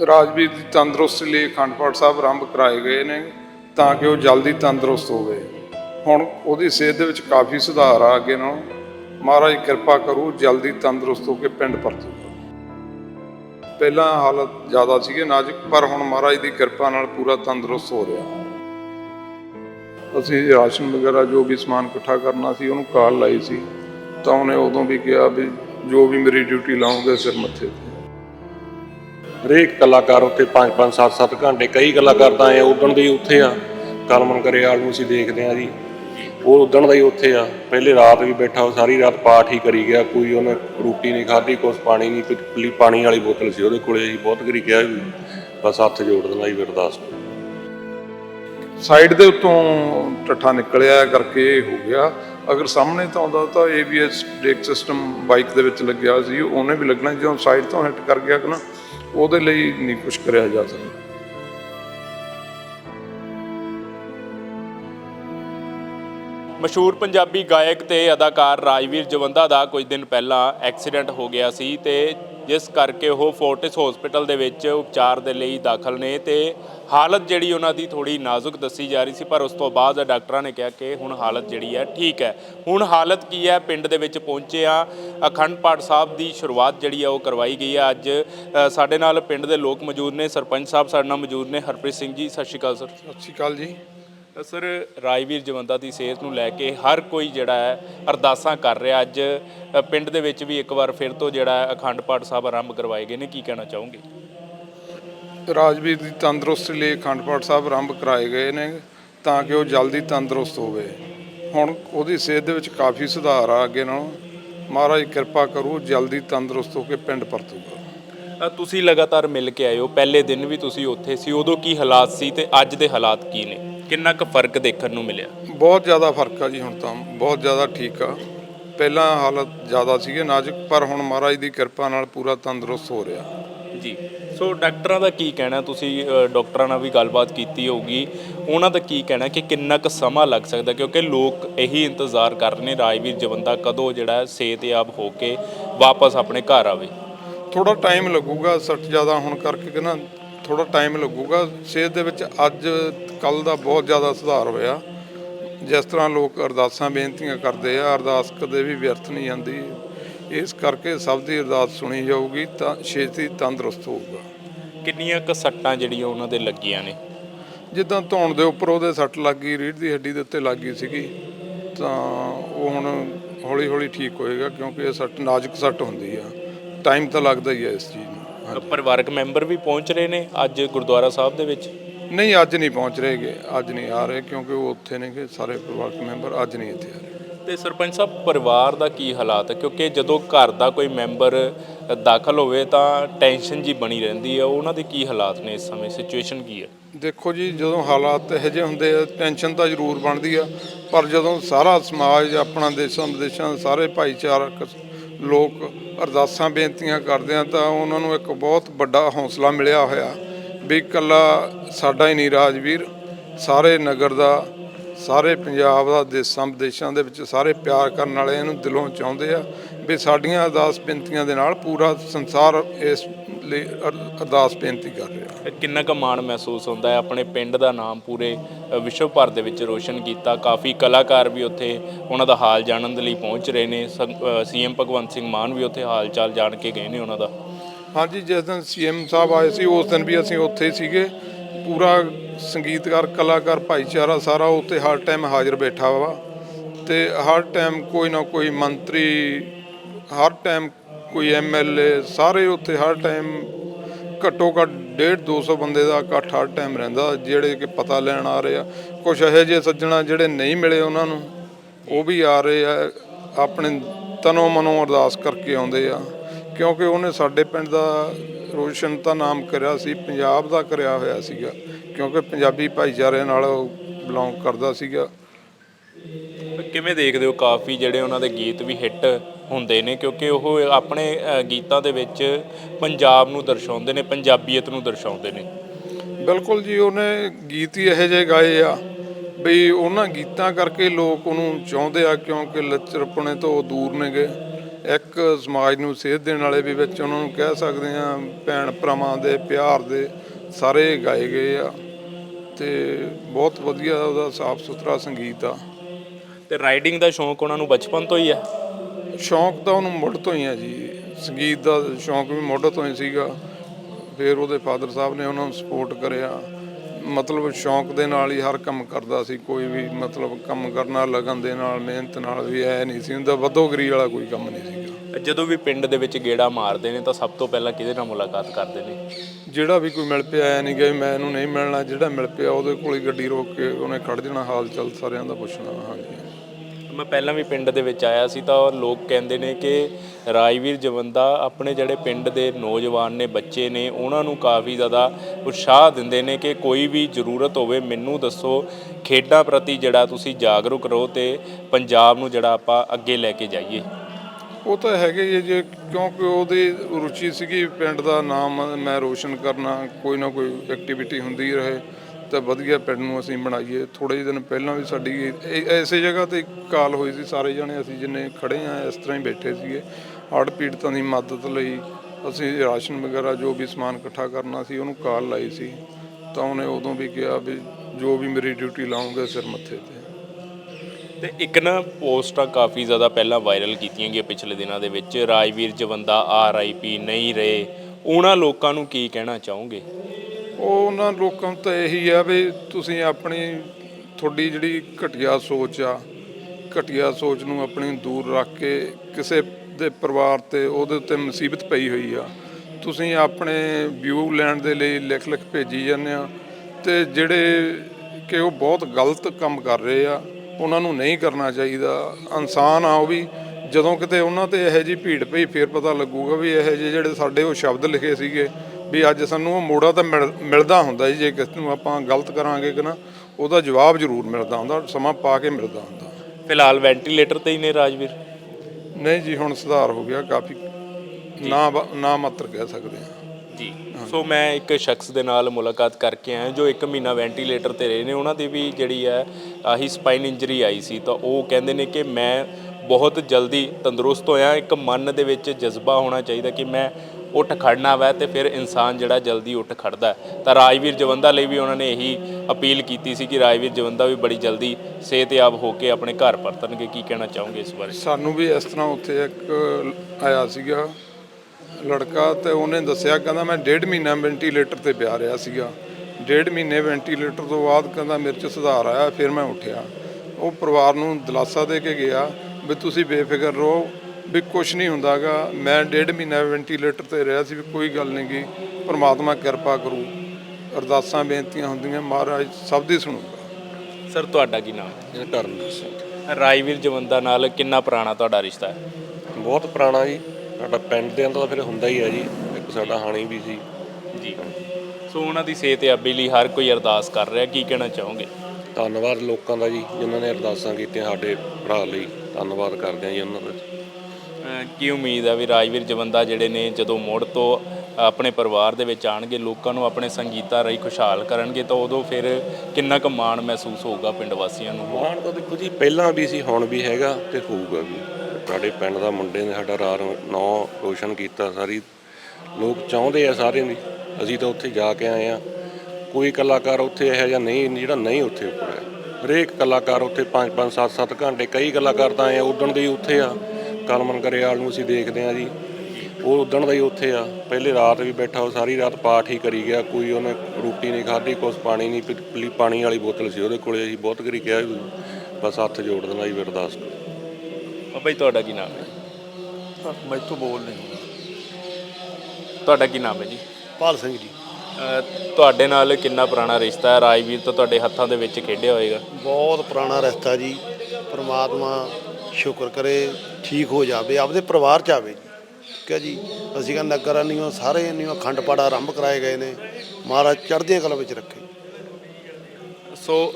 ਰਾਜਵੀਰ ਦੀ ਤੰਦਰੁਸਤੀ ਲਈ ਅਖੰਡ ਪਾਠ ਸਾਹਿਬ ਆਰੰਭ ਕਰਾਏ ਗਏ ਨੇ ਤਾਂ ਕਿ ਉਹ ਜਲਦੀ ਤੰਦਰੁਸਤ ਹੋਵੇ ਹੁਣ ਉਹਦੀ ਸਿਹਤ ਦੇ ਵਿੱਚ ਕਾਫੀ ਸੁਧਾਰ ਆ ਅੱਗੇ ਨਾਲੋਂ। ਮਹਾਰਾਜ ਕਿਰਪਾ ਕਰੂ, ਜਲਦੀ ਤੰਦਰੁਸਤ ਹੋ ਕੇ ਪਿੰਡ ਪਰਤੂਗਾ ਪਹਿਲਾਂ ਹਾਲਤ ਜ਼ਿਆਦਾ ਸੀਗੇ ਨਾਜ਼ੁਕ, ਪਰ ਹੁਣ ਮਹਾਰਾਜ ਦੀ ਕਿਰਪਾ ਨਾਲ ਪੂਰਾ ਤੰਦਰੁਸਤ ਹੋ ਰਿਹਾ। ਅਸੀਂ ਰਾਸ਼ਨ ਵਗੈਰਾ ਜੋ ਵੀ ਸਮਾਨ ਇਕੱਠਾ ਕਰਨਾ ਸੀ, ਉਹਨੂੰ ਕਾਲ ਲਾਈ ਸੀ। ਤਾਂ ਉਹਨੇ ਉਦੋਂ ਵੀ ਕਿਹਾ ਵੀ ਜੋ ਵੀ ਮੇਰੀ ਡਿਊਟੀ ਲਾਉਂਗੇ ਸਿਰ ਮੱਥੇ ਤੇ। ਹਰੇਕ ਕਲਾਕਾਰ ਉੱਥੇ 5 5 7 7 ਘੰਟੇ ਕਈ ਕਲਾਕਾਰ ਤਾਂ ਐ ਉਦਣ ਦੇ ਹੀ ਉੱਥੇ ਆ। ਕਲਮਨ ਕਰਿਆਲ ਨੂੰ ਅਸੀਂ ਦੇਖਦੇ ਆ ਜੀ। ਉਹ ਉਦਣ ਦਾ ਹੀ ਉੱਥੇ ਆ। ਪਹਿਲੇ ਰਾਤ ਵੀ ਬੈਠਾ, ਉਹ ਸਾਰੀ ਰਾਤ ਪਾਠ ਹੀ ਕਰੀ ਗਿਆ। ਕੋਈ ਉਹਨੇ ਰੋਟੀ ਨਹੀਂ ਖਾਧੀ, ਕੁਛ ਪਾਣੀ ਨਹੀਂ ਪੀਲੀ, ਪਾਣੀ ਵਾਲੀ ਬੋਤਲ ਸੀ ਉਹਦੇ ਕੋਲੇ ਜੀ। ਬਹੁਤ ਗਰੀ ਕਿਹਾ ਵੀ ਬਸ ਹੱਥ ਜੋੜ ਦਿੰਦਾ ਜੀ ਅਰਦਾਸ ਸਾਈਡ ਦੇ ਉੱਤੋਂ ਟੱਠਾ ਨਿਕਲਿਆ ਕਰਕੇ ਇਹ ਹੋ ਗਿਆ। ਅਗਰ ਸਾਹਮਣੇ ਤੋਂ ਆਉਂਦਾ ਤਾਂ ABS ਬ੍ਰੇਕ ਸਿਸਟਮ ਬਾਈਕ ਦੇ ਵਿੱਚ ਲੱਗਿਆ ਸੀ। ਉਹਨੇ ਵੀ ਲੱਗਣਾ, ਜਦੋਂ ਸਾਈਡ ਤੋਂ ਹਿੱਟ ਕਰ ਗਿਆ ਕਿ ਨਾ। ਉਹਦੇ ਲਈ ਨਹੀਂ ਕੁਝ ਕਰਿਆ ਜਾ ਸਕਦਾ। ਮਸ਼ਹੂਰ ਪੰਜਾਬੀ ਗਾਇਕ ਤੇ ਅਦਾਕਾਰ ਰਾਜਵੀਰ ਜਵੰਦਾ ਦਾ ਕੁਝ ਦਿਨ ਪਹਿਲਾਂ ਐਕਸੀਡੈਂਟ ਹੋ ਗਿਆ ਸੀ ਤੇ ਜਿਸ ਕਰਕੇ ਉਹ ਫੋਰਟਿਸ ਹਸਪੀਟਲ ਦੇ ਵਿੱਚ ਉਪਚਾਰ ਦੇ ਲਈ ਦਾਖਲ ਨੇ ਤੇ ਹਾਲਤ ਜਿਹੜੀ ਉਹਨਾਂ ਦੀ ਥੋੜੀ ਨਾਜ਼ੁਕ ਦੱਸੀ ਜਾ ਰਹੀ ਸੀ, ਪਰ ਉਸ ਤੋਂ ਬਾਅਦ ਡਾਕਟਰਾਂ ਨੇ ਕਿਹਾ ਕਿ ਹੁਣ ਹਾਲਤ ਜਿਹੜੀ ਹੈ ਠੀਕ ਹੈ। ਹੁਣ ਹਾਲਤ ਕੀ ਹੈ? ਪਿੰਡ ਦੇ ਵਿੱਚ ਪਹੁੰਚੇ ਆ ਅਖੰਡ ਪਾਠ ਸਾਹਿਬ ਦੀ ਸ਼ੁਰੂਆਤ ਜਿਹੜੀ ਆ ਉਹ ਕਰਵਾਈ ਗਈ ਹੈ। ਅੱਜ ਸਾਡੇ ਨਾਲ ਪਿੰਡ ਦੇ ਲੋਕ ਮੌਜੂਦ ਨੇ। ਸਰਪੰਚ ਸਾਹਿਬ ਸਾਡੇ ਨਾਲ ਮੌਜੂਦ ਨੇ। ਹਰਪ੍ਰੀਤ ਸਿੰਘ ਜੀ, ਸਤਿ ਸ਼੍ਰੀ ਅਕਾਲ, ਸਰ। ਸਤਿ ਸ਼੍ਰੀ ਅਕਾਲ ਜੀ। ਸਰ ਰਾਜਵੀਰ ਜਵੰਦਾ ਦੀ ਸਿਹਤ ਨੂੰ ਲੈ ਕੇ ਹਰ ਕੋਈ ਜਿਹੜਾ ਹੈ ਅਰਦਾਸਾਂ ਕਰ ਰਿਹਾ। ਅੱਜ ਪਿੰਡ ਦੇ ਵਿੱਚ ਵੀ ਇੱਕ ਵਾਰ ਫਿਰ ਤੋਂ ਜਿਹੜਾ ਅਖੰਡ ਪਾਠ ਸਾਹਿਬ ਆਰੰਭ ਕਰਵਾਏ ਗਏ ਨੇ। ਕੀ ਕਹਿਣਾ ਚਾਹੋਗੇ? ਰਾਜਵੀਰ ਦੀ ਤੰਦਰੁਸਤੀ ਲਈ ਅਖੰਡ ਪਾਠ ਸਾਹਿਬ ਆਰੰਭ ਕਰਾਏ ਗਏ ਨੇ ਤਾਂ ਕਿ ਉਹ ਜਲਦੀ ਤੰਦਰੁਸਤ ਹੋਵੇ। ਹੁਣ ਉਹਦੀ ਸਿਹਤ ਦੇ ਵਿੱਚ ਕਾਫੀ ਸੁਧਾਰ ਆ ਅੱਗੇ ਨਾਲੋਂ। ਮਹਾਰਾਜ ਕਿਰਪਾ ਕਰੂ ਜਲਦੀ ਤੰਦਰੁਸਤ ਹੋ ਕੇ ਪਿੰਡ ਪਰਤੂਗਾ। ਤੁਸੀਂ ਲਗਾਤਾਰ ਮਿਲ ਕੇ ਆਏ ਹੋ। ਪਹਿਲੇ ਦਿਨ ਵੀ ਤੁਸੀਂ ਉੱਥੇ ਸੀ। ਉਦੋਂ ਕੀ ਹਾਲਾਤ ਸੀ ਤੇ ਅੱਜ ਦੇ ਹਾਲਾਤ ਕੀ ਨੇ? ਕਿੰਨਾ ਕੁ ਫ਼ਰਕ ਦੇਖਣ ਨੂੰ ਮਿਲਿਆ? ਬਹੁਤ ਜ਼ਿਆਦਾ ਫ਼ਰਕ ਆ ਜੀ ਹੁਣ ਤਾਂ ਬਹੁਤ ਜ਼ਿਆਦਾ ਠੀਕ ਆ। ਪਹਿਲਾਂ ਹਾਲਤ ਜ਼ਿਆਦਾ ਸੀਗੇ ਨਾਜ਼ੁਕ ਪਰ ਹੁਣ ਮਹਾਰਾਜ ਦੀ ਕਿਰਪਾ ਨਾਲ ਪੂਰਾ ਤੰਦਰੁਸਤ ਹੋ ਰਿਹਾ। ਜੀ। ਸੋ ਡਾਕਟਰਾਂ ਦਾ ਕੀ ਕਹਿਣਾ? ਤੁਸੀਂ ਅ, ਡਾਕਟਰਾਂ ਨਾਲ ਵੀ ਗੱਲਬਾਤ ਕੀਤੀ ਹੋਊਗੀ। ਉਹਨਾਂ ਦਾ ਕੀ ਕਹਿਣਾ ਕਿ ਕਿੰਨਾ ਕੁ ਸਮਾਂ ਲੱਗ ਸਕਦਾ? ਕਿਉਂਕਿ ਲੋਕ ਇਹੀ ਇੰਤਜ਼ਾਰ ਕਰ ਰਹੇ ਨੇ ਰਾਜਵੀਰ ਜਵੰਦਾ ਕਦੋਂ ਜਿਹੜਾ ਹੈ ਸਿਹਤਯਾਬ ਹੋ ਕੇ ਵਾਪਸ ਆਪਣੇ ਘਰ ਆਵੇ? ਥੋੜਾ ਟਾਈਮ ਲੱਗੂਗਾ ਸੱਟ ਜ਼ਿਆਦਾ ਹੋਣ ਕਰਕੇ ਕਿ ਨਾ ਥੋੜਾ ਟਾਈਮ ਲੱਗੂਗਾ। ਸਿਹਤ ਦੇ ਵਿੱਚ ਅੱਜ ਕੱਲ ਦਾ ਬਹੁਤ ਜ਼ਿਆਦਾ ਸੁਧਾਰ ਹੋਇਆ। ਜਿਸ ਤਰ੍ਹਾਂ ਲੋਕ ਅਰਦਾਸਾਂ ਬੇਨਤੀਆਂ ਕਰਦੇ ਆ ਅਰਦਾਸ ਕਦੇ ਵੀ ਵਿਅਰਥ ਨਹੀਂ ਜਾਂਦੀ ਇਸ ਕਰਕੇ ਸਭ ਦੀ ਅਰਦਾਸ ਸੁਣੀ ਜਾਊਗੀ ਤਾਂ ਛੇਤੀ ਤੰਦਰੁਸਤ ਹੋਊਗਾ। ਕਿੰਨੀਆਂ ਕੁ ਸੱਟਾਂ ਜਿਹੜੀਆਂ ਉਹਨਾਂ ਦੇ ਲੱਗੀਆਂ ਨੇ? ਜਿੱਦਾਂ ਧੌਣ ਦੇ ਉੱਪਰ ਉਹਦੇ ਸੱਟ ਲੱਗ ਗਈ ਰੀੜ੍ਹ ਦੀ ਹੱਡੀ ਦੇ ਉੱਤੇ ਲੱਗ ਗਈ ਸੀਗੀ। ਤਾਂ ਉਹ ਹੁਣ ਹੌਲੀ ਹੌਲੀ ਠੀਕ ਹੋਏਗਾ ਕਿਉਂਕਿ ਇਹ ਸੱਟ ਨਾਜ਼ੁਕ ਸੱਟ ਹੁੰਦੀ ਆ। ਟਾਈਮ ਤਾਂ ਲੱਗਦਾ ਹੀ ਹੈ ਇਸ ਚੀਜ਼ ਨੂੰ। ਪਰਿਵਾਰਕ ਮੈਂਬਰ ਵੀ ਪਹੁੰਚ ਰਹੇ ਨੇ ਅੱਜ ਗੁਰਦੁਆਰਾ ਸਾਹਿਬ ਦੇ ਵਿੱਚ? ਨਹੀਂ ਅੱਜ ਨਹੀਂ ਪਹੁੰਚ ਰਹੇਗੇ ਅੱਜ ਨਹੀਂ ਆ ਰਹੇ ਕਿਉਂਕਿ ਉਹ ਉੱਥੇ ਨੇਗੇ ਸਾਰੇ ਪਰਿਵਾਰਕ ਮੈਂਬਰ ਅੱਜ ਨਹੀਂ ਇੱਥੇ ਆ ਰਹੇ। ਤੇ ਸਰਪੰਚ ਸਾਹਿਬ ਪਰਿਵਾਰ ਦਾ ਕੀ ਹਾਲਾਤ? ਹੈ ਕਿਉਂਕਿ ਜਦੋਂ ਘਰ ਦਾ ਕੋਈ ਮੈਂਬਰ ਦਾਖਲ ਹੋਵੇ ਤਾਂ ਟੈਨਸ਼ਨ ਜੀ ਬਣੀ ਰਹਿੰਦੀ ਹੈ ਉਹਨਾਂ ਦੇ ਕੀ ਹਾਲਾਤ ਨੇ ਇਸ ਸਮੇਂ? ਸਿਚੁਏਸ਼ਨ ਕੀ ਹੈ ਦੇਖੋ ਜੀ ਜਦੋਂ ਹਾਲਾਤ ਇਹੋ ਜਿਹੇ ਹੁੰਦੇ ਆ ਟੈਨਸ਼ਨ ਤਾਂ ਜ਼ਰੂਰ ਬਣਦੀ ਆ ਪਰ ਜਦੋਂ ਸਾਰਾ ਸਮਾਜ ਆਪਣਾ ਦੇਸ਼ਾਂ ਵਿਦੇਸ਼ਾਂ ਸਾਰੇ ਭਾਈਚਾਰਕ ਲੋਕ ਅਰਦਾਸਾਂ, ਬੇਨਤੀਆਂ ਕਰਦੇ ਆ ਤਾਂ ਉਹਨਾਂ ਨੂੰ ਇੱਕ ਬਹੁਤ ਵੱਡਾ ਹੌਸਲਾ ਮਿਲਿਆ ਹੋਇਆ ਵੀ ਇਕੱਲਾ ਸਾਡਾ ਹੀ ਨਹੀਂ ਰਾਜਵੀਰ, ਸਾਰੇ ਨਗਰ ਦਾ, ਸਾਰੇ ਪੰਜਾਬ ਦਾ, ਦੇਸ਼ਾਂ, ਵਿਦੇਸ਼ਾਂ ਦੇ ਵਿੱਚ ਸਾਰੇ ਪਿਆਰ ਕਰਨ ਵਾਲੇ ਇਹਨੂੰ ਦਿਲੋਂ ਚਾਹੁੰਦੇ ਆ ਵੀ ਸਾਡੀਆਂ ਅਰਦਾਸ, ਬੇਨਤੀਆਂ ਦੇ ਨਾਲ ਪੂਰਾ ਸੰਸਾਰ ਇਸ ਲਈ ਅਰ- ਅਰਦਾਸ ਬੇਨਤੀ ਕਰ ਰਿਹਾ। ਕਿੰਨਾ ਕੁ ਮਾਣ ਮਹਿਸੂਸ ਹੁੰਦਾ ਹੈ? ਆਪਣੇ ਪਿੰਡ ਦਾ ਨਾਮ ਪੂਰੇ ਅ, ਵਿਸ਼ਵ ਭਰ ਦੇ ਵਿੱਚ ਰੋਸ਼ਨ ਕੀਤਾ। ਕਾਫੀ ਕਲਾਕਾਰ ਵੀ ਉੱਥੇ ਉਹਨਾਂ ਦਾ ਹਾਲ ਜਾਣਨ ਦੇ ਲਈ ਪਹੁੰਚ ਰਹੇ ਨੇ। ਸੀਐਮ ਭਗਵੰਤ ਸਿੰਘ ਮਾਨ ਵੀ ਉੱਥੇ ਹਾਲ ਚਾਲ ਜਾਣ ਕੇ ਗਏ ਨੇ ਉਹਨਾਂ ਦਾ। ਹਾਂਜੀ ਜਿਸ ਦਿਨ ਸੀਐਮ ਸਾਹਿਬ ਆਏ ਸੀ ਉਸ ਦਿਨ ਵੀ ਅਸੀਂ ਉੱਥੇ ਸੀਗੇ। ਪੂਰਾ ਸੰਗੀਤਕਾਰ ਕਲਾਕਾਰ ਭਾਈਚਾਰਾ ਸਾਰਾ ਉੱਥੇ ਹਰ ਟਾਈਮ ਹਾਜ਼ਰ ਬੈਠਾ ਵਾ। ਤੇ ਹਰ ਟਾਈਮ ਕੋਈ ਨਾ ਕੋਈ ਮੰਤਰੀ ਹਰ ਟਾਈਮ ਕੋਈ ਐਮਐਲਏ ਸਾਰੇ ਉੱਥੇ ਹਰ ਟਾਈਮ ਘੱਟੋ ਘੱਟ 1.5 200 ਬੰਦੇ ਦਾ ਇਕੱਠ ਹਰ ਟਾਈਮ ਰਹਿੰਦਾ, ਜਿਹੜੇ ਕਿ ਪਤਾ ਲੈਣ ਆ ਰਹੇ ਆ। ਕੁਝ ਇਹੋ ਜਿਹੇ ਸੱਜਣਾ ਜਿਹੜੇ ਨਹੀਂ ਮਿਲੇ ਉਹਨਾਂ ਨੂੰ, ਉਹ ਵੀ ਆ ਰਹੇ ਆ, ਆਪਣੇ ਤਨੋਂ ਮਨੋਂ ਅਰਦਾਸ ਕਰਕੇ ਆਉਂਦੇ ਆ। ਕਿਉਂਕਿ ਉਹਨੇ ਸਾਡੇ ਪਿੰਡ ਦਾ ਰੋਸ਼ਨ ਤਾਂ ਨਾਮ ਕਰਿਆ ਸੀ, ਪੰਜਾਬ ਦਾ ਕਰਿਆ ਹੋਇਆ ਸੀਗਾ, ਕਿਉਂਕਿ ਪੰਜਾਬੀ ਭਾਈਚਾਰੇ ਨਾਲ ਉਹ ਬਿਲੋਂਗ ਕਰਦਾ ਸੀਗਾ। ਕਿਵੇਂ ਦੇਖਦੇ ਹੋ ਕਾਫੀ ਜਿਹੜੇ ਉਹਨਾਂ ਦੇ ਗੀਤ ਵੀ ਹਿੱਟ ਹੁੰਦੇ ਨੇ ਕਿਉਂਕਿ ਉਹ ਆਪਣੇ ਗੀਤਾਂ ਦੇ ਵਿੱਚ ਪੰਜਾਬ ਨੂੰ ਦਰਸਾਉਂਦੇ ਨੇ ਪੰਜਾਬੀਅਤ ਨੂੰ ਦਰਸਾਉਂਦੇ ਨੇ। ਬਿਲਕੁਲ ਜੀ ਉਹਨੇ ਗੀਤ ਹੀ ਇਹੋ ਜਿਹੇ ਗਾਏ ਆ ਬਈ ਉਹਨਾਂ ਗੀਤਾਂ ਕਰਕੇ ਲੋਕ ਉਹਨੂੰ ਚਾਹੁੰਦੇ ਆ ਕਿਉਂਕਿ ਲੱਚਰਪਣੇ ਤੋਂ ਦੂਰ ਨੇਗੇ। ਇੱਕ ਸਮਾਜ ਨੂੰ ਸੇਧ ਦੇਣ ਵਾਲੇ ਵੀ ਵਿੱਚ ਉਹਨਾਂ ਨੂੰ ਕਹਿ ਸਕਦੇ ਆ ਭੈਣ ਭਰਾਵਾਂ ਦੇ ਪਿਆਰ ਦੇ ਸਾਰੇ ਗਾਏ ਗਏ ਆ ਤੇ ਬਹੁਤ ਵਧੀਆ ਉਹਦਾ ਸਾਫ਼ ਸੁਥਰਾ ਸੰਗੀਤ ਆ। ਤੇ ਰਾਈਡਿੰਗ ਦਾ ਸ਼ੌਂਕ ਉਹਨਾਂ ਨੂੰ ਬਚਪਨ ਤੋਂ ਹੀ ਹੈ ਸ਼ੌਂਕ ਤਾਂ ਉਹਨੂੰ ਮੁੱਢ ਤੋਂ ਹੀ ਆ ਜੀ। ਸੰਗੀਤ ਦਾ ਸ਼ੌਂਕ ਵੀ ਮੁੱਢ ਤੋਂ ਹੀ ਸੀਗਾ। ਫਿਰ ਉਹਦੇ ਫਾਦਰ ਸਾਹਿਬ ਨੇ ਉਹਨਾਂ ਨੂੰ ਸਪੋਰਟ ਕਰਿਆ। ਮਤਲਬ ਸ਼ੌਂਕ ਦੇ ਨਾਲ ਹੀ ਹਰ ਕੰਮ ਕਰਦਾ ਸੀ। ਕੋਈ ਵੀ ਮਤਲਬ ਕੰਮ ਕਰਨਾ ਲਗਨ ਦੇ ਨਾਲ ਮਿਹਨਤ ਨਾਲ ਵੀ ਐ ਨਹੀਂ ਸੀ ਹੁੰਦਾ। ਵਧੋਗਰੀ ਵਾਲਾ ਕੋਈ ਕੰਮ ਨਹੀਂ ਸੀਗਾ। ਜਦੋਂ ਵੀ ਪਿੰਡ ਦੇ ਵਿੱਚ ਗੇੜਾ ਮਾਰਦੇ ਨੇ ਤਾਂ ਸਭ ਤੋਂ ਪਹਿਲਾਂ ਕਿਹਦੇ ਨਾਲ ਮੁਲਾਕਾਤ ਕਰਦੇ ਨੇ? ਜਿਹੜਾ ਵੀ ਕੋਈ ਮਿਲ ਪਿਆ ਐ ਨਹੀਂ ਕਿ ਮੈਂ ਇਹਨੂੰ ਨਹੀਂ ਮਿਲਣਾ। ਜਿਹੜਾ ਮਿਲ ਪਿਆ ਉਹਦੇ ਕੋਲ ਹੀ ਗੱਡੀ ਰੋਕ ਕੇ ਉਹਨੇ ਖੜ ਜਾਣਾ ਹਾਲ ਚਾਲ ਸਾਰਿਆਂ ਦਾ ਪੁੱਛਣਾ ਹਾਂਜੀ। ਮੈਂ ਪਹਿਲਾਂ ਵੀ ਪਿੰਡ ਦੇ ਵਿੱਚ ਆਇਆ ਸੀ ਤਾਂ ਲੋਕ ਕਹਿੰਦੇ ਨੇ ਕਿ ਰਾਜਵੀਰ ਜਵੰਦਾ ਆਪਣੇ ਜਿਹੜੇ ਪਿੰਡ ਦੇ ਨੌਜਵਾਨ ਨੇ, ਬੱਚੇ ਨੇ, ਉਹਨਾਂ ਨੂੰ ਕਾਫੀ ਜ਼ਿਆਦਾ ਉਤਸ਼ਾਹ ਦਿੰਦੇ ਨੇ ਕਿ ਕੋਈ ਵੀ ਜ਼ਰੂਰਤ ਹੋਵੇ, ਮੈਨੂੰ ਦੱਸੋ ਖੇਡਾਂ ਪ੍ਰਤੀ ਜਿਹੜਾ ਤੁਸੀਂ ਜਾਗਰੂਕ ਰਹੋ ਤੇ ਪੰਜਾਬ ਨੂੰ ਜਿਹੜਾ ਆਪਾਂ ਅੱਗੇ ਲੈ ਕੇ ਜਾਈਏ। ਉਹ ਤਾਂ ਹੈਗੇ ਹੀ ਆ ਜੇ, ਕਿਉਂਕਿ ਉਹਦੀ ਰੁਚੀ ਸੀਗੀ, ਪਿੰਡ ਦਾ ਨਾਮ ਮੈਂ ਰੋਸ਼ਨ ਕਰਨਾ, ਕੋਈ ਨਾ ਕੋਈ ਐਕਟੀਵਿਟੀ ਹੁੰਦੀ ਰਹੇ। ਤਾਂ ਵਧੀਆ ਪਿੰਡ ਨੂੰ ਅਸੀਂ ਬਣਾਈਏ। ਥੋੜੇ ਜਿਹੇ ਦਿਨ ਪਹਿਲਾਂ ਵੀ ਸਾਡੀ ਇਹ- ਐਸੇ ਜਗ੍ਹਾ ਤੇ ਕਾਲ ਹੋਈ ਸੀ, ਸਾਰੇ ਜਣੇ ਅਸੀਂ ਜਿੰਨੇ ਖੜੇ ਆ ਇਸ ਤਰ੍ਹਾਂ ਹੀ ਬੈਠੇ ਸੀਗੇ। ਹੜ੍ਹ ਪੀੜਤਾਂ ਦੀ ਮਦਦ ਲਈ ਅਸੀਂ ਰਾਸ਼ਨ ਵਗੈਰਾ ਜੋ ਵੀ ਸਮਾਨ ਇਕੱਠਾ ਕਰਨਾ ਸੀ, ਉਹਨੂੰ ਕਾਲ ਲਾਈ ਸੀ। ਤਾਂ ਉਹਨੇ ਉਦੋਂ ਵੀ ਕਿਹਾ ਵੀ ਜੋ ਵੀ ਮੇਰੀ ਡਿਊਟੀ ਲਾਉਂਗੇ ਸਿਰ ਮੱਥੇ ਤੇ। ਤੇ ਇੱਕ ਨਾ ਪੋਸਟਾਂ ਕਾਫੀ ਜ਼ਿਆਦਾ ਪਹਿਲਾਂ ਵਾਇਰਲ ਕੀਤੀਆਂ ਗਈਆਂ ਪਿਛਲੇ ਦਿਨਾਂ ਦੇ ਵਿੱਚ। ਰਾਜਵੀਰ ਜਵੰਦਾ ਆਰਆਈਪੀ ਨਹੀਂ ਰਹੇ। ਉਹਨਾਂ ਲੋਕਾਂ ਨੂੰ ਕੀ ਕਹਿਣਾ ਚਾਹੋਗੇ? ਉਹ ਉਹਨਾਂ ਲੋਕਾਂ ਨੂੰ ਤਾਂ ਇਹੀ ਆ ਵੀ ਤੁਸੀਂ ਆਪਣੀ ਤੁਹਾਡੀ ਜਿਹੜੀ ਘਟੀਆ ਸੋਚ ਆ, ਘਟੀਆ ਸੋਚ ਨੂੰ ਆਪਣੀ ਦੂਰ ਰੱਖ ਕੇ ਕਿਸੇ ਦੇ ਪਰਿਵਾਰ ਤੇ ਉਹਦੇ ਉੱਤੇ ਮੁਸੀਬਤ ਪਈ ਹੋਈ ਆ। ਤੁਸੀਂ ਆਪਣੇ ਵਿਊ ਲੈਣ ਦੇ ਲਈ ਲਿਖ ਲਿਖ ਭੇਜੀ ਜਾਂਦੇ ਆ ਤੇ ਜਿਹੜੇ ਕਿ ਉਹ ਬਹੁਤ ਗਲਤ ਕੰਮ ਕਰ ਰਹੇ ਆ, ਉਹਨਾਂ ਨੂੰ ਨਹੀਂ ਕਰਨਾ ਚਾਹੀਦਾ। ਇਨਸਾਨ ਆ ਉਹ ਵੀ, ਜਦੋਂ ਕਿਤੇ ਉਹਨਾਂ ਤੇ ਇਹੋ ਜੀ ਭੀੜ ਪਈ, ਫਿਰ ਪਤਾ ਲੱਗੂਗਾ ਵੀ ਇਹੋ ਜਿਹੇ ਜਿਹੜੇ ਸਾਡੇ ਉਹ ਸ਼ਬਦ ਲਿਖੇ ਸੀਗੇ ਵੀ ਅੱਜ ਸਾਨੂੰ ਉਹ ਮੋੜਾ ਤਾਂ ਮਿਲ- ਮਿਲਦਾ ਹੁੰਦਾ ਜੀ ਜੇ ਕਿਸ ਨੂੰ ਆਪਾਂ ਗਲਤ ਕਰਾਂਗੇ ਕਿ ਨਾ ਉਹਦਾ ਜਵਾਬ ਜ਼ਰੂਰ ਮਿਲਦਾ ਹੁੰਦਾ ਸਮਾਂ ਪਾ ਕੇ ਮਿਲਦਾ ਹੁੰਦਾ। ਫਿਲਹਾਲ ਵੈਂਟੀਲੇਟਰ ਤੇ ਹੀ ਨੇ ਰਾਜਵੀਰ? ਨਹੀਂ ਜੀ ਹੁਣ ਸੁਧਾਰ ਹੋ ਗਿਆ ਕਾਫੀ ਨਾ ਬ- ਨਾ ਮਾਤਰ ਕਹਿ ਸਕਦੇ ਹਾਂ। ਜੀ। ਸੋ ਮੈਂ ਇੱਕ ਸ਼ਖਸ ਦੇ ਨਾਲ ਮੁਲਾਕਾਤ ਕਰਕੇ ਆਇਆ ਜੋ 1 ਮਹੀਨਾ ਵੈਂਟੀਲੇਟਰ ਤੇ ਰਹੇ ਨੇ ਉਹਨਾਂ ਦੀ ਵੀ ਜਿਹੜੀ ਹੈ ਆਹੀ ਸਪਾਈਨ ਇੰਜਰੀ ਆਈ ਸੀ। ਤਾਂ ਉਹ ਕਹਿੰਦੇ ਨੇ ਕਿ ਮੈਂ ਬਹੁਤ ਜਲਦੀ ਤੰਦਰੁਸਤ ਹੋਇਆ ਇੱਕ ਮਨ ਦੇ ਵਿੱਚ ਜਜ਼ਬਾ ਹੋਣਾ ਚਾਹੀਦਾ ਕਿ ਮੈਂ ਉੱਠ ਖੜਨਾ ਵੈ ਤੇ ਫਿਰ ਇਨਸਾਨ ਜਿਹੜਾ ਜਲਦੀ ਉੱਠ ਖੜਦਾ ਤਾਂ ਰਾਜਵੀਰ ਜਵੰਦਾ ਲਈ ਵੀ ਉਹਨਾਂ ਨੇ ਇਹੀ ਅਪੀਲ ਕੀਤੀ ਸੀ ਕਿ ਰਾਜਵੀਰ ਜਵੰਦਾ ਵੀ ਬੜੀ ਜਲਦੀ ਸਿਹਤਯਾਬ ਹੋ ਕੇ ਆਪਣੇ ਘਰ ਪਰਤਣਗੇ। ਕੀ ਕਹਿਣਾ ਚਾਹੋਗੇ ਇਸ ਬਾਰੇ? ਸਾਨੂੰ ਵੀ ਇਸ ਤਰ੍ਹਾਂ ਉੱਥੇ ਇੱਕ ਆਇਆ ਸੀਗਾ ਲੜਕਾ ਤੇ ਉਹਨੇ ਦੱਸਿਆ, ਕਹਿੰਦਾ ਮੈਂ ਡੇਢ ਮਹੀਨਾ ਵੈਂਟੀਲੇਟਰ ਤੇ ਪਿਆ ਰਿਹਾ ਸੀਗਾ। ਡੇਢ ਮਹੀਨੇ ਵੈਂਟੀਲੇਟਰ ਤੋਂ ਬਾਅਦ ਕਹਿੰਦਾ ਮੇਰੇ 'ਚ ਸੁਧਾਰ ਆਇਆ, ਫਿਰ ਮੈਂ ਉੱਠਿਆ। ਉਹ ਪਰਿਵਾਰ ਨੂੰ ਦਿਲਾਸਾ ਦੇ ਕੇ ਗਿਆ ਵੀ ਤੁਸੀਂ ਬੇਫਿਕਰ ਰਹੋ ਵੀ ਕੁਝ ਨਹੀਂ ਹੁੰਦਾਗਾ। ਮੈਂ ਡੇਢ ਮਹੀਨਾ ਵੈਂਟੀਲੇਟਰ ਤੇ ਰਿਹਾ ਸੀ ਵੀ ਕੋਈ ਗੱਲ ਨਹੀਂ ਗੀ। ਪਰਮਾਤਮਾ ਕਿਰਪਾ ਕਰੂ। ਅਰਦਾਸਾਂ ਬੇਨਤੀਆਂ ਹੁੰਦੀਆਂ ਮਹਾਰਾਜ ਸਭ ਦੀ ਸੁਣੂਗਾ। ਸਰ ਤੁਹਾਡਾ ਕੀ ਨਾਮ? ਇਹ ਕਰਨਵੀਰ ਸਿੰਘ। ਹੈ ਰਾਜਵੀਰ ਜਵੰਦਾ ਨਾਲ ਕਿੰਨਾ ਪੁਰਾਣਾ ਤੁਹਾਡਾ ਰਿਸ਼ਤਾ ਹੈ? ਬਹੁਤ ਪੁਰਾਣਾ ਜੀ। ਸਾਡਾ ਪਿੰਡ ਦੇ ਅੰਦਰ ਤਾਂ ਫਿਰ ਹੁੰਦਾ ਹੀ ਹੈ ਜੀ। ਇੱਕ ਸਾਡਾ ਹਾਣੀ ਵੀ ਸੀ। ਜੀ। ਸੋ ਉਹਨਾਂ ਦੀ ਸਿਹਤਯਾਬੀ ਲਈ ਹਰ ਕੋਈ ਅਰਦਾਸ ਕਰ ਰਿਹਾ ਕੀ ਕਹਿਣਾ ਚਾਹੋਗੇ? ਧੰਨਵਾਦ ਲੋਕਾਂ ਦਾ ਜੀ ਜਿਨ੍ਹਾਂ ਨੇ ਅਰਦਾਸਾਂ ਕੀਤੀਆਂ ਸਾਡੇ ਭਰਾ ਲਈ। ਧੰਨਵਾਦ ਕਰਦੇ ਹਾਂ ਜੀ ਉਹਨਾਂ ਦਾ। ਕੀ ਉਮੀਦ ਹੈ ਵੀ ਰਾਜਵੀਰ ਜਵੰਦਾ ਜਿਹੜੇ ਨੇ ਜਦੋਂ ਮੁੜ ਤੋਂ ਆਪਣੇ ਪਰਿਵਾਰ ਦੇ ਵਿੱਚ ਆਣਗੇ, ਲੋਕਾਂ ਨੂੰ ਆਪਣੇ ਸੰਗੀਤਾਂ ਰਾਹੀਂ ਖੁਸ਼ਹਾਲ ਕਰਨਗੇ, ਤਾਂ ਉਦੋਂ ਫਿਰ ਕਿੰਨਾ ਕੁ ਮਾਣ ਮਹਿਸੂਸ ਹੋਊਗਾ ਪਿੰਡ ਵਾਸੀਆਂ ਨੂੰ? ਮਾਣ ਤਾਂ ਦੇਖੋ ਜੀ, ਪਹਿਲਾਂ ਵੀ ਸੀ, ਹੁਣ ਵੀ ਹੈਗਾ ਤੇ ਹੋਊਗਾ ਵੀ। ਸਾਡੇ ਪਿੰਡ ਦਾ ਮੁੰਡੇ ਨੇ ਸਾਡਾ ਰਾਰ ਨਾਂ ਰੋਸ਼ਨ ਕੀਤਾ, ਸਾਰੀ ਲੋਕ ਚਾਹੁੰਦੇ ਆ ਸਾਰੇ ਦੀ। ਅਸੀਂ ਤਾਂ ਉੱਥੇ ਜਾ ਕੇ ਆਏ ਆ। ਕੋਈ ਕਲਾਕਾਰ ਉੱਥੇ ਇਹੋ ਜਿਹਾ ਨਹੀਂ, ਜਿਹੜਾ ਨਹੀਂ ਉੱਥੇ ਉੱਪਰ ਹੈ। ਹਰੇਕ ਕਲਾਕਾਰ ਉੱਥੇ 5 5 7 7 ਘੰਟੇ, ਕਈ ਕਲਾਕਾਰ ਤਾਂ ਆਏ ਆ ਦੇ ਹੀ ਉੱਥੇ ਆ। ਕਲਮਨ ਗਰੇਵਾਲ ਨੂੰ ਅਸੀਂ ਦੇਖਦੇ ਆ ਜੀ। ਉਹ ਉਦਣ ਦਾ ਹੀ ਉੱਥੇ ਆ। ਪਹਿਲੇ ਰਾਤ ਵੀ ਬੈਠਾ ਉਹ ਸਾਰੀ ਰਾਤ ਪਾਠ ਹੀ ਕਰੀ ਗਿਆ। ਕੋਈ ਉਹਨੇ ਰੋਟੀ ਨਹੀਂ ਖਾਧੀ ਕੁਛ ਪਾਣੀ ਨਹੀਂ ਪੀ- ਪਾਣੀ ਵਾਲੀ ਬੋਤਲ ਸੀ ਉਹਦੇ ਕੋਲੇ। ਅਸੀਂ ਬਹੁਤ ਕਰੀ ਕਿਹਾ ਵੀ ਬਸ ਹੱਥ ਜੋੜ ਦੇਣਾ ਜੀ ਅਰਦਾਸ ਕਰੋ ਬਾਬਾ ਜੀ ਤੁਹਾਡਾ ਕੀ ਨਾਮ ਹੈ? ਮੈਥੋਂ ਬੋਲ ਨਹੀਂ ਤੁਹਾਡਾ ਕੀ ਨਾਮ ਹੈ ਜੀ? ਪਾਲ ਸਿੰਘ ਜੀ। ਤੁਹਾਡੇ ਨਾਲ ਕਿੰਨਾ ਪੁਰਾਣਾ ਰਿਸ਼ਤਾ ਹੈ? ਰਾਜਵੀਰ ਤਾਂ ਤੁਹਾਡੇ ਹੱਥਾਂ ਦੇ ਵਿੱਚ ਖੇਡਿਆ ਹੋਏਗਾ। ਬਹੁਤ ਪੁਰਾਣਾ ਰਿਸ਼ਤਾ ਜੀ। ਪ੍ਰਮਾਤਮਾ ਸ਼ੁਕਰ ਕਰੇ, ਠੀਕ ਹੋ ਜਾਵੇ, ਆਪਦੇ ਪਰਿਵਾਰ ਚ ਆਵੇ। ਜੀ ਠੀਕ ਹੈ ਜੀ, ਅਸੀਂ ਕਹਿੰਦਾ ਨਗਰ ਨਹੀਂ ਸਾਰੇ ਨਹੀਂ ਅਖੰਡ ਪਾੜਾ ਆਰੰਭ ਕਰਾਏ ਗਏ ਨੇ, ਮਹਾਰਾਜ ਚੜ੍ਹਦੀਆਂ ਕਲਾ ਵਿੱਚ ਰੱਖੇ। ਸੋ,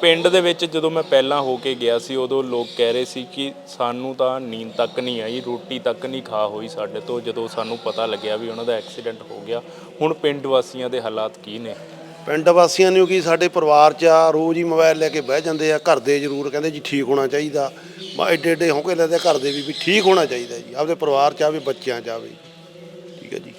ਪਿੰਡ ਦੇ ਵਿੱਚ ਜਦੋਂ ਮੈਂ ਪਹਿਲਾਂ ਹੋ ਕੇ ਗਿਆ ਸੀ, ਉਦੋਂ ਲੋਕ ਕਹਿ ਰਹੇ ਸੀ ਕਿ ਸਾਨੂੰ ਤਾਂ ਨੀਂਦ ਤੱਕ ਨਹੀਂ ਆਈ, ਰੋਟੀ ਤੱਕ ਨਹੀਂ ਖਾ ਹੋਈ ਸਾਡੇ ਤੋਂ, ਜਦੋਂ ਸਾਨੂੰ ਪਤਾ ਲੱਗਿਆ ਵੀ ਉਹਨਾਂ ਦਾ ਐਕਸੀਡੈਂਟ ਹੋ ਗਿਆ। ਹੁਣ ਪਿੰਡ ਵਾਸੀਆਂ ਦੇ ਹਾਲਾਤ ਕੀ ਨੇ? ਪਿੰਡ ਵਾਸੀਆਂ ਨੂੰ ਕਿ ਸਾਡੇ ਪਰਿਵਾਰ 'ਚ ਆ, ਰੋਜ਼ ਹੀ ਮੋਬਾਈਲ ਲੈ ਕੇ ਬਹਿ ਜਾਂਦੇ ਆ, ਘਰ ਦੇ ਜ਼ਰੂਰ ਕਹਿੰਦੇ ਜੀ ਠੀਕ ਹੋਣਾ ਚਾਹੀਦਾ। ਮੈਂ ਐਡੇ ਐਡੇ ਹੌਂਕੇ ਲੈਂਦੇ ਘਰ ਦੇ ਵੀ ਵੀ ਠੀਕ ਹੋਣਾ ਚਾਹੀਦਾ ਜੀ, ਆਪਦੇ ਪਰਿਵਾਰ 'ਚ ਆਵੇ ਬੱਚਿਆਂ 'ਚ ਆਵੇ ਠੀਕ ਹੈ ਜੀ।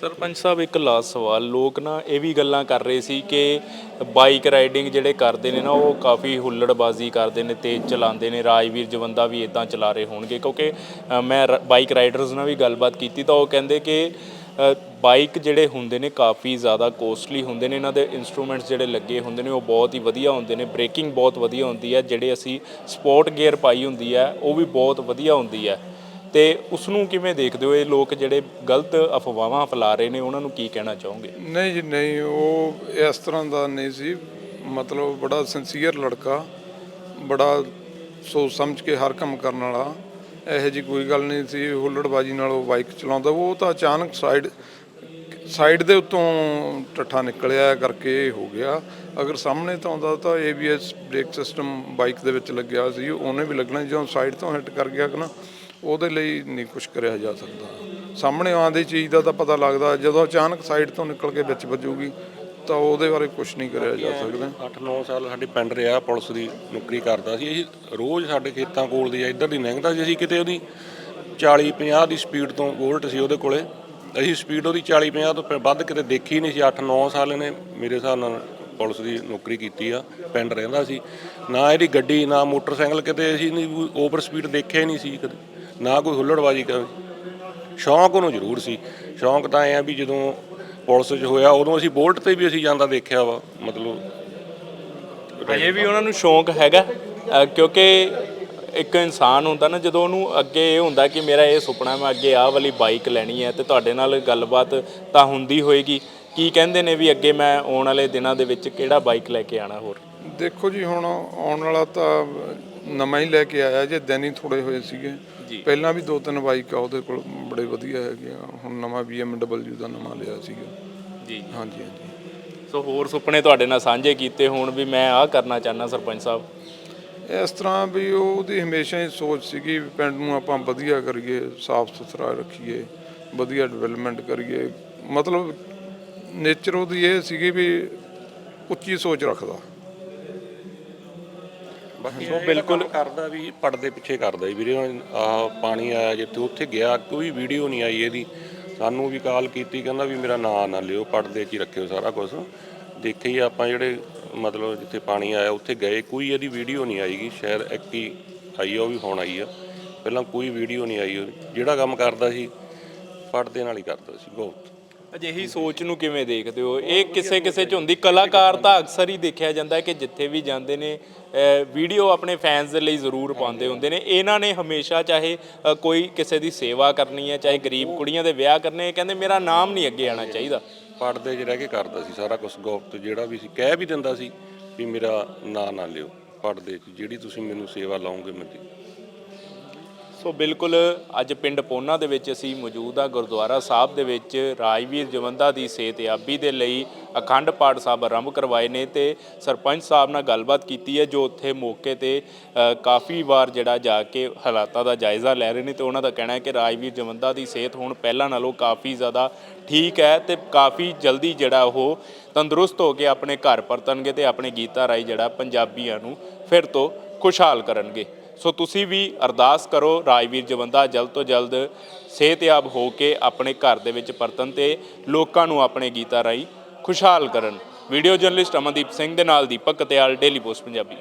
ਸਰਪੰਚ ਸਾਹਿਬ, ਇੱਕ ਲਾਸ ਸਵਾਲ। ਲੋਕ ਨਾ ਇਹ ਵੀ ਗੱਲਾਂ ਕਰ ਰਹੇ ਸੀ ਕਿ ਬਾਈਕ ਰਾਈਡਿੰਗ ਜਿਹੜੇ ਕਰਦੇ ਨੇ ਨਾ, ਉਹ ਕਾਫੀ ਹੁੱਲੜਬਾਜ਼ੀ ਕਰਦੇ ਨੇ, ਤੇਜ਼ ਚਲਾਉਂਦੇ ਨੇ। ਰਾਜਵੀਰ ਜਵੰਦਾ ਵੀ ਇਦਾਂ ਚਲਾ ਰਹੇ ਹੋਣਗੇ। ਕਿਉਂਕਿ ਮੈਂ ਰ- ਬਾਈਕ ਰਾਈਡਰਸ ਨਾਲ ਵੀ ਗੱਲਬਾਤ ਕੀਤੀ ਤਾਂ ਉਹ ਕਹਿੰਦੇ ਕਿ ਬਾਈਕ ਜਿਹੜੇ ਹੁੰਦੇ ਨੇ ਕਾਫੀ ਜ਼ਿਆਦਾ ਕੋਸਟਲੀ ਹੁੰਦੇ ਨੇ, ਇਹਨਾਂ ਦੇ ਇਨਸਟਰੂਮੈਂਟਸ ਜਿਹੜੇ ਲੱਗੇ ਹੁੰਦੇ ਨੇ, ਉਹ ਬਹੁਤ ਹੀ ਵਧੀਆ ਹੁੰਦੇ ਨੇ ਬ੍ਰੇਕਿੰਗ ਬਹੁਤ ਵਧੀਆ ਹੁੰਦੀ ਹੈ, ਜਿਹੜੇ ਅਸੀਂ ਸਪੋਰਟ ਗੇਅਰ ਪਾਈ ਹੁੰਦੀ ਹੈ, ਉਹ ਵੀ ਬਹੁਤ ਵਧੀਆ ਹੁੰਦੀ ਹੈ। ਤੇ ਉਸ ਨੂੰ ਕਿਵੇਂ ਦੇਖਦੇ ਹੋ? ਇਹ ਲੋਕ ਜਿਹੜੇ ਗਲਤ ਅਫਵਾਹਾਂ ਫੈਲਾ ਰਹੇ ਨੇ, ਉਹਨਾਂ ਨੂੰ ਕੀ ਕਹਿਣਾ ਚਾਹੋਗੇ? ਨਹੀਂ ਜੀ, ਨਹੀਂ, ਉਹ ਇਸ ਤਰ੍ਹਾਂ ਦਾ ਨਹੀਂ ਸੀ। ਮਤਲਬ ਬੜਾ ਸਿੰਸੀਅਰ ਲੜਕਾ, ਬੜਾ ਸੋਚ ਸਮਝ ਕੇ ਹਰ ਕੰਮ ਕਰਨ ਵਾਲਾ। ਇਹੋ ਜੀ ਕੋਈ ਗੱਲ ਨਹੀਂ ਸੀ, ਹੁੱਲੜਬਾਜੀ ਨਾਲ ਉਹ ਬਾਈਕ ਚਲਾਉਂਦਾ। ਉਹ ਤਾਂ ਅਚਾਨਕ ਸਾਈਡ ਸਾਈਡ ਦੇ ਉੱਤੋਂ ਟੱਠਾ ਨਿਕਲਿਆ ਕਰਕੇ ਇਹ ਹੋ ਗਿਆ। ਅਗਰ ਸਾਹਮਣੇ ਤੋਂ ਆਉਂਦਾ ਤਾਂ ABS ਬ੍ਰੇਕ ਸਿਸਟਮ ਬਾਈਕ ਦੇ ਵਿੱਚ ਲੱਗਿਆ ਸੀ, ਉਹਨੇ ਵੀ ਲੱਗਣਾ, ਜਦੋਂ ਸਾਈਡ ਤੋਂ ਹਿੱਟ ਕਰ ਗਿਆ ਕਿ ਨਾ, ਉਹਦੇ ਲਈ ਨਹੀਂ ਕੁਝ ਕਰਿਆ ਜਾ ਸਕਦਾ। ਸਾਹਮਣੇ ਆਉਂਦੀ ਚੀਜ਼ ਦਾ ਤਾਂ ਪਤਾ ਲੱਗਦਾ, ਜਦੋਂ ਅਚਾਨਕ ਸਾਈਡ ਤੋਂ ਨਿਕਲ ਕੇ ਵਿੱਚ ਵੱਜੂਗੀ ਤਾਂ ਉਹਦੇ ਬਾਰੇ ਕੁਝ ਨਹੀਂ ਕਰਿਆ ਜਾ ਸਕਦਾ। 8-9 ਸਾਲ ਸਾਡੇ ਪਿੰਡ ਰਿਹਾ ਪੁਲਿਸ ਦੀ ਨੌਕਰੀ ਕਰਦਾ ਸੀ। ਅਸੀਂ ਰੋਜ਼ ਸਾਡੇ ਖੇਤਾਂ ਕੋਲ ਦੀ ਇੱਧਰ ਦੀ ਲੰਘਦਾ ਸੀ। ਅਸੀਂ ਕਿਤੇ ਉਹਦੀ 40-50 ਦੀ ਸਪੀਡ ਤੋਂ ਵੋਲਟ ਸੀ ਉਹਦੇ ਕੋਲੇ। ਅਸੀਂ ਸਪੀਡ ਉਹਦੀ 40-50 ਤੋਂ ਵੱਧ ਕਿਤੇ ਦੇਖੀ ਨਹੀਂ ਸੀ। 8-9 ਸਾਲ ਇਹਨੇ ਮੇਰੇ ਹਿਸਾਬ ਨਾਲ ਪੁਲਿਸ ਦੀ ਨੌਕਰੀ ਕੀਤੀ ਆ ਪਿੰਡ ਰਹਿੰਦਾ ਸੀ। ਨਾ ਇਹਦੀ ਗੱਡੀ ਨਾ ਮੋਟਰਸਾਈਕਲ ਕਿਤੇ ਅਸੀਂ ਨਹੀਂ ਓਵਰ ਸਪੀਡ ਦੇਖਿਆ ਹੀ ਨਹੀਂ ਸੀ ਕਦੇ। ਨਾ ਕੋਈ ਹੁੱਲੜਬਾਜੀ ਕਰ ਸ਼ੌਂਕ ਉਹਨੂੰ ਜ਼ਰੂਰ ਸੀ। ਸ਼ੌਂਕ ਤਾਂ ਐ ਆ ਵੀ ਜਦੋਂ ਪੁਲਿਸ 'ਚ ਹੋਇਆ ਉਦੋਂ ਅਸੀਂ ਬੋਲਟ ਤੇ ਵੀ ਅਸੀਂ ਜਾਂਦਾ ਦੇਖਿਆ ਵਾ ਮਤਲਬ ਅਜੇ ਵੀ ਉਹਨਾਂ ਨੂੰ ਸ਼ੌਂਕ ਹੈਗਾ ਕਿਉਂਕਿ ਇੱਕ ਇਨਸਾਨ ਹੁੰਦਾ ਨਾ ਜਦੋਂ ਉਹਨੂੰ ਅੱਗੇ ਇਹ ਹੁੰਦਾ ਕਿ ਮੇਰਾ ਇਹ ਸੁਪਨਾ ਮੈਂ ਅੱਗੇ ਆਹ ਵਾਲੀ ਬਾਈਕ ਲੈਣੀ ਹੈ ਤੇ ਤੁਹਾਡੇ ਨਾਲ ਗੱਲਬਾਤ ਤਾਂ ਹੁੰਦੀ ਹੋਏਗੀ ਕੀ ਕਹਿੰਦੇ ਨੇ ਵੀ ਅੱਗੇ ਮੈਂ ਆਉਣ ਵਾਲੇ ਦਿਨਾਂ ਦੇ ਵਿੱਚ ਕਿਹੜਾ ਬਾਈਕ ਲੈ ਕੇ ਆਣਾ ਹੋਰ ਦੇਖੋ ਜੀ ਹੁਣ ਆਉਣ ਵਾਲਾ ਤਾਂ ਨਵਾਂ ਹੀ ਲੈ ਕੇ ਆਇਆ ਜੇ ਦਿਨ ਹੀ ਥੋੜੇ ਹੋਏ ਸੀਗੇ। ਪਹਿਲਾਂ ਵੀ ਦੋ ਤਿੰਨ ਬਾਈਕ ਆ ਉਹਦੇ ਕੋਲ ਬੜੇ ਵਧੀਆ ਹੈਗੇ ਆ। ਹੁਣ ਨਵਾਂ BMW ਦਾ ਨਵਾਂ ਲਿਆ ਸੀਗਾ। ਜੀ। ਹਾਂਜੀ ਹਾਂਜੀ। ਸੋ ਹੋਰ ਸੁਪਨੇ ਤੁਹਾਡੇ ਨਾਲ ਸਾਂਝੇ ਕੀਤੇ ਹੋਣ ਵੀ ਮੈਂ ਆਹ ਕਰਨਾ ਚਾਹੁੰਦਾ ਸਰਪੰਚ ਸਾਹਿਬ। ਇਸ ਤਰ੍ਹਾਂ ਵੀ ਉਹਦੀ ਹਮੇਸ਼ਾ ਹੀ ਸੋਚ ਸੀਗੀ ਵੀ ਪਿੰਡ ਨੂੰ ਆਪਾਂ ਵਧੀਆ ਕਰੀਏ ਸਾਫ਼ ਸੁਥਰਾ ਰੱਖੀਏ ਵਧੀਆ ਡਿਵੈਲਪਮੈਂਟ ਕਰੀਏ। ਮਤਲਬ ਨੇਚਰ ਉਹਦੀ ਇਹ ਸੀਗੀ ਵੀ ਉੱਚੀ ਸੋਚ ਰੱਖਦਾ। ਬਾਕੀ ਉਹ ਬਿਲਕੁਲ ਕਰਦਾ ਵੀ ਪਰਦੇ ਪਿੱਛੇ ਕਰਦਾ ਜੀ। ਵੀਰੇ ਆ ਪਾਣੀ ਆਇਆ ਜਿੱਥੇ ਉੱਥੇ ਗਿਆ ਕੋਈ ਵੀਡੀਓ ਨਹੀਂ ਆਈ ਇਹਦੀ। ਸਾਨੂੰ ਵੀ ਕਾਲ ਕੀਤੀ ਕਹਿੰਦਾ ਵੀ ਮੇਰਾ ਨਾਂ ਨਾ ਲਿਓ ਪਰਦੇ 'ਚ ਹੀ ਰੱਖਿਓ ਸਾਰਾ ਕੁਝ ਦੇਖੇ ਹੀ ਆਪਾਂ ਜਿਹੜੇ ਮਤਲਬ ਜਿੱਥੇ ਪਾਣੀ ਆਇਆ ਉੱਥੇ ਗਏ ਕੋਈ ਇਹਦੀ ਵੀਡੀਓ ਨਹੀਂ ਆਈਗੀ ਸ਼ਾਇਦ ਇੱਕ ਹੀ ਆਈ ਆ ਉਹ ਵੀ ਹੁਣ ਆਈ ਆ। ਪਹਿਲਾਂ ਕੋਈ ਵੀਡੀਓ ਨਹੀਂ ਆਈ ਉਹਦੀ। ਜਿਹੜਾ ਕੰਮ ਕਰਦਾ ਸੀ ਪਰਦੇ ਨਾਲ ਹੀ ਕਰਦਾ ਸੀ ਬਹੁਤ। ਅਜਿਹੀ ਸੋਚ ਨੂੰ ਕਿਵੇਂ ਦੇਖਦੇ ਹੋ? ਇਹ ਕਿਸੇ ਕਿਸੇ ਚ ਹੁੰਦੀ, ਕਲਾਕਾਰ ਤਾਂ ਅਕਸਰ ਹੀ ਦੇਖਿਆ ਜਾਂਦਾ ਹੈ ਕਿ ਜਿੱਥੇ ਵੀ ਜਾਂਦੇ ਨੇ ਵੀਡੀਓ ਆਪਣੇ ਫੈਨਸ ਦੇ ਲਈ ਜ਼ਰੂਰ ਪਾਉਂਦੇ ਹੁੰਦੇ ਨੇ। ਇਹਨਾਂ ਨੇ ਹਮੇਸ਼ਾ ਚਾਹੇ ਕੋਈ ਕਿਸੇ ਦੀ ਸੇਵਾ ਕਰਨੀ ਹੈ, ਚਾਹੇ ਗਰੀਬ ਕੁੜੀਆਂ ਦੇ ਵਿਆਹ ਕਰਨੇ ਕਹਿੰਦੇ ਮੇਰਾ ਨਾਮ ਨਹੀਂ ਅੱਗੇ ਆਣਾ ਚਾਹੀਦਾ। ਪਰਦੇ 'ਚ ਰਹਿ ਕੇ ਕਰਦਾ ਸੀ ਸਾਰਾ ਕੁਝ ਗੁਪਤ ਜਿਹੜਾ ਵੀ ਸੀ, ਕਹਿ ਵੀ ਦਿੰਦਾ ਸੀ ਵੀ ਮੇਰਾ ਨਾਂ ਨਾ ਲਿਓ। ਪਰਦੇ 'ਚ, ਜਿਹੜੀ ਤੁਸੀਂ ਮੈਨੂੰ ਸੇਵਾ ਲਾਉਂਗੇ ਮੈਂ ਸੋ ਬਿਲਕੁਲ ਅੱਜ ਪਿੰਡ ਪੋਨਾ ਦੇ ਵਿੱਚ ਅਸੀਂ ਮੌਜੂਦ ਆ ਗੁਰਦੁਆਰਾ ਸਾਹਿਬ ਦੇ ਵਿੱਚ। ਰਾਜਵੀਰ ਜਵੰਦਾ ਦੀ ਸਿਹਤਯਾਬੀ ਦੇ ਲਈ ਅਖੰਡ ਪਾਠ ਸਾਹਿਬ ਆਰੰਭ ਕਰਵਾਏ ਨੇ ਤੇ ਸਰਪੰਚ ਸਾਹਿਬ ਨਾਲ ਗੱਲਬਾਤ ਕੀਤੀ ਹੈ, ਜੋ ਉੱਥੇ ਮੌਕੇ ਤੇ ਕਾਫੀ ਵਾਰ ਜਿਹੜਾ ਜਾ ਕੇ ਹਾਲਾਤਾਂ ਦਾ ਜਾਇਜ਼ਾ ਲੈ ਰਹੇ ਨੇ ਤੇ ਉਹਨਾਂ ਦਾ ਕਹਿਣਾ ਹੈ ਕਿ ਰਾਜਵੀਰ ਜਵੰਦਾ ਦੀ ਸਿਹਤ ਹੁਣ ਪਹਿਲਾਂ ਨਾਲੋਂ ਕਾਫੀ ਜ਼ਿਆਦਾ ਠੀਕ ਹੈ ਤੇ ਕਾਫੀ ਜਲਦੀ ਜਿਹੜਾ ਉਹ ਤੰਦਰੁਸਤ ਹੋ ਕੇ ਆਪਣੇ ਘਰ ਪਰਤਣਗੇ ਤੇ ਆਪਣੇ ਗੀਤਾਂ ਰਾਹੀਂ ਜਿਹੜਾ ਪੰਜਾਬੀਆਂ ਨੂੰ ਫਿਰ ਤੋਂ ਖੁਸ਼ਹਾਲ ਕਰਨਗੇ। ਸੋ ਤੁਸੀਂ ਵੀ ਅਰਦਾਸ ਕਰੋ ਰਾਜਵੀਰ ਜਵੰਦਾ ਜਲਦ ਤੋਂ ਜਲਦ ਸਿਹਤਯਾਬ ਹੋ ਕੇ ਆਪਣੇ ਘਰ ਦੇ ਵਿੱਚ ਪਰਤਨ ਤੇ ਲੋਕਾਂ ਨੂੰ ਆਪਣੇ ਗੀਤਾਂ ਰਾਹੀਂ ਖੁਸ਼ਹਾਲ ਕਰਨ। ਵੀਡੀਓ ਜਰਨਲਿਸਟ ਅਮਨਦੀਪ ਸਿੰਘ ਦੇ ਨਾਲ ਦੀਪਕ ਕਤਿਆਲ ਡੇਲੀ ਪੋਸਟ ਪੰਜਾਬੀ।